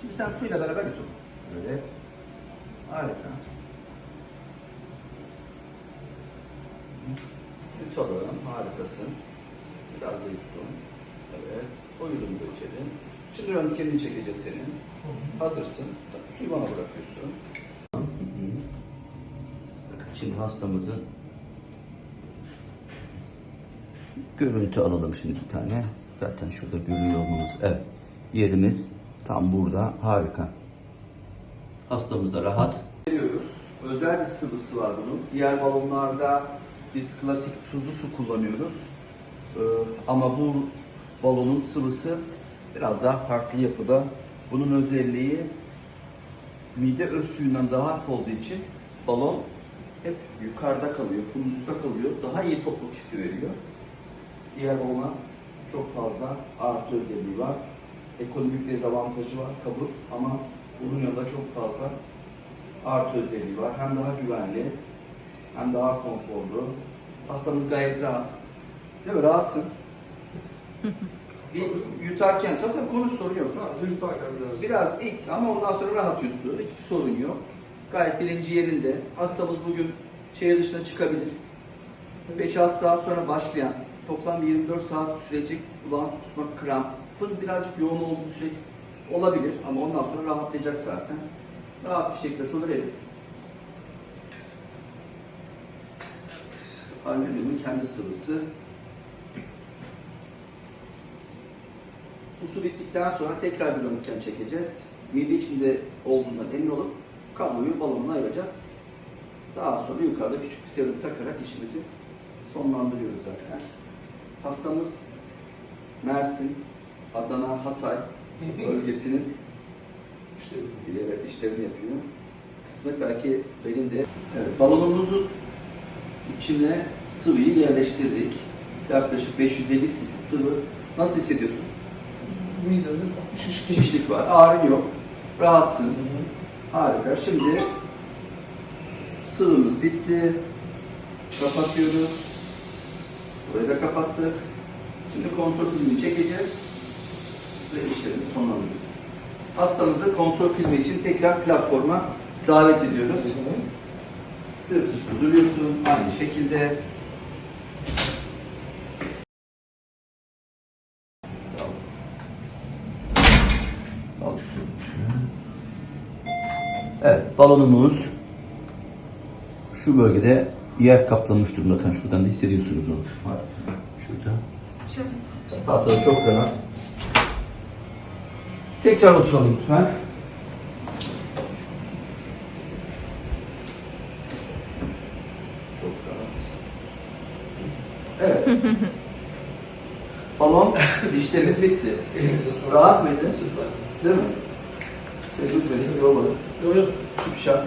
Şimdi sen suyla beraber onu. Böyle. Harika. Yutalım. Harikasın. Biraz da yuttum. Evet. O yudum da içelim. Şimdi röntgenini çekeceğiz senin. Hazırsın. Suyu bana bırakıyorsun. Şimdi hastamızın görüntü alalım şimdi bir tane. Zaten şurada görüyor olmanız. Evet. Yerimiz tam burada. Harika. Hastamız da rahat. Veriyoruz. Özel bir sıvısı var bunun. Diğer balonlarda biz klasik tuzlu su kullanıyoruz. Ee, ama bu balonun sıvısı biraz daha farklı yapıda. Bunun özelliği mide öz suyundan daha hafif olduğu için balon hep yukarıda kalıyor, fundusta kalıyor. Daha iyi topluk hissi veriyor. Diğer balona çok fazla artı özelliği var. Ekonomik dezavantajı var kabul ama bunun yanında çok fazla artı özelliği var. Hem daha güvenli hem daha konforlu. Hastamız gayet rahat. Değil mi? Rahatsın. Bir yutarken zaten konu sorun yok. Biraz. Biraz ilk ama ondan sonra rahat yuttu. Hiçbir sorun yok. Gayet bilinci yerinde. Hastamız bugün şehir dışına çıkabilir. 5-6 saat sonra başlayan toplam 24 saat sürecek bulantı kusma krampın birazcık yoğun olduğu süreç olabilir ama ondan sonra rahatlayacak zaten. Rahat bir şekilde solur edin. Alüminyumun kendi sıvısı. Bu su bittikten sonra tekrar bir çekeceğiz. Mide içinde olduğundan emin olup kabloyu balonuna ayıracağız. Daha sonra yukarıda küçük bir serum takarak işimizi sonlandırıyoruz zaten. Hastamız Mersin, Adana, Hatay bölgesinin evet, işlerini yapıyor. Kısmet belki benim de. Evet, balonumuzun içine sıvıyı yerleştirdik. Yaklaşık 550 cc sıvı. Nasıl hissediyorsun? bir şişkin. Şişlik var, ağrı yok. Rahatsın. Harika. Şimdi sıvımız bitti. Kapatıyoruz. Kapattık. Şimdi kontrol filmini çekeceğiz. Ve işlerimizi sonlandırıyoruz. Hastamızı kontrol filmi için tekrar platforma davet ediyoruz. Sırt üstü duruyorsun. Aynı şekilde. Evet, balonumuz şu bölgede yer kaplamış durumda. Şuradan da hissediyorsunuz onu. Şurada. Hastalığı çok rahat. Tekrar oturalım lütfen. Çok rahat. Evet. Balon dişlerimiz bitti. Elinize sağlık. Rahat mıydı? Süper. Değil mi? Sevgili seni yormadım. Yok yok. Şipşak.